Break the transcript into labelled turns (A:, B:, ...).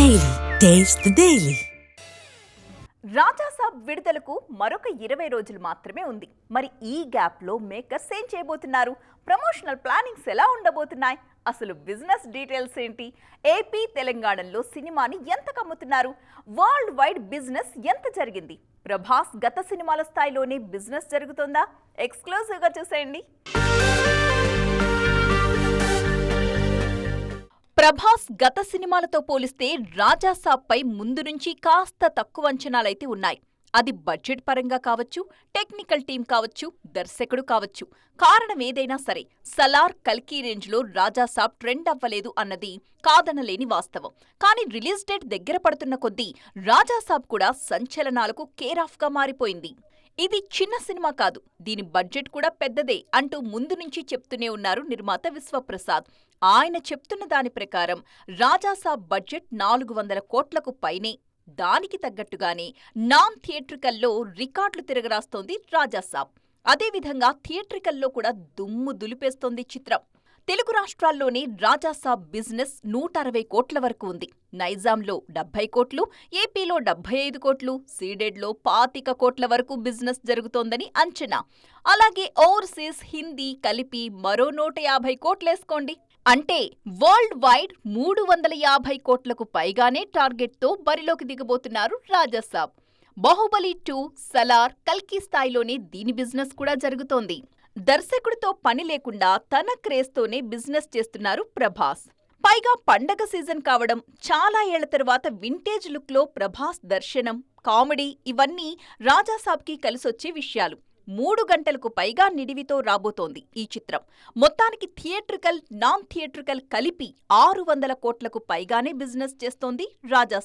A: Daily taste daily
B: Raja Saab విడుదలకు మరొక ఇరవై రోజులు మాత్రమే ఉంది. మరి ఈ గ్యాప్లో మేకర్స్ ఏం చేయబోతున్నారు? ప్రమోషనల్ ప్లానింగ్స్ ఎలా ఉండబోతున్నాయి? అసలు బిజినెస్ డీటెయిల్స్ ఏంటి? ఏపీ తెలంగాణలో సినిమాని ఎంత కమ్ముతున్నారు? వరల్డ్ వైడ్ బిజినెస్ ఎంత జరిగింది? ప్రభాస్ గత సినిమాల స్థాయిలోనే బిజినెస్ జరుగుతుందా? ఎక్స్క్లూజివ్గా చూసేయండి. ప్రభాస్ గత సినిమాలతో పోలిస్తే రాజాసాబ్పై ముందు నుంచి కాస్త తక్కువ అంచనాలైతే ఉన్నాయి. అది బడ్జెట్ పరంగా కావచ్చు టెక్నికల్ టీం కావచ్చు దర్శకుడు కావచ్చు. కారణం ఏదైనా సరే సలార్ కల్కీ రేంజ్లో రాజాసాబ్ ట్రెండ్ అవ్వలేదు అన్నది కాదనలేని వాస్తవం. కానీ రిలీజ్ డేట్ దగ్గర పడుతున్న కొద్దీ రాజాసాబ్ కూడా సంచలనాలకు కేరాఫ్గా మారిపోయింది. ఇది చిన్న సినిమా కాదు దీని బడ్జెట్ కూడా పెద్దదే అంటూ ముందు నుంచి చెప్తూనే ఉన్నారు నిర్మాత విశ్వప్రసాద్. ఆయన చెప్తున్న దాని ప్రకారం రాజాసాబ్ బడ్జెట్ నాలుగు వందల కోట్లకు పైనే. దానికి తగ్గట్టుగానే నాన్ థియేట్రికల్లో రికార్డులు తిరగరాస్తోంది రాజాసాబ్ అదేవిధంగా థియేట్రికల్లో కూడా దుమ్ము దులిపేస్తోంది చిత్రం. తెలుగు రాష్ట్రాల్లోనే రాజాసాబ్ బిజినెస్ నూట అరవై కోట్ల వరకు ఉంది. నైజాంలో డెబ్బై కోట్లు ఏపీలో డెబ్బై ఐదు కోట్లు సీడెడ్లో పాతిక కోట్ల వరకు బిజినెస్ జరుగుతోందని అంచనా. అలాగే ఓవర్సీస్ హిందీ కలిపి మరో నూట యాభై కోట్లేసుకోండి. అంటే వరల్డ్ వైడ్ మూడు వందల యాభై కోట్లకు పైగానే టార్గెట్తో బరిలోకి దిగబోతున్నారు రాజాసాబ్. బాహుబలి టూ సలార్ కల్కి స్థాయిలోనే దీని బిజినెస్ కూడా జరుగుతోంది. దర్శకుడితో పని లేకుండా తన క్రేజ్తోనే బిజినెస్ చేస్తున్నారు ప్రభాస్. పైగా పండగ సీజన్ కావడం చాలా ఏళ్ళ తరువాత వింటేజ్ లుక్లో ప్రభాస్ దర్శనం కామెడీ ఇవన్నీ రాజాసాబ్కి కలిసొచ్చే విషయాలు. మూడు గంటలకు పైగా నిడివితో రాబోతోంది ఈ చిత్రం. మొత్తానికి థియేట్రికల్ నాన్ థియేట్రికల్ కలిపి ఆరు వందల కోట్లకు పైగానే బిజినెస్ చేస్తోంది రాజా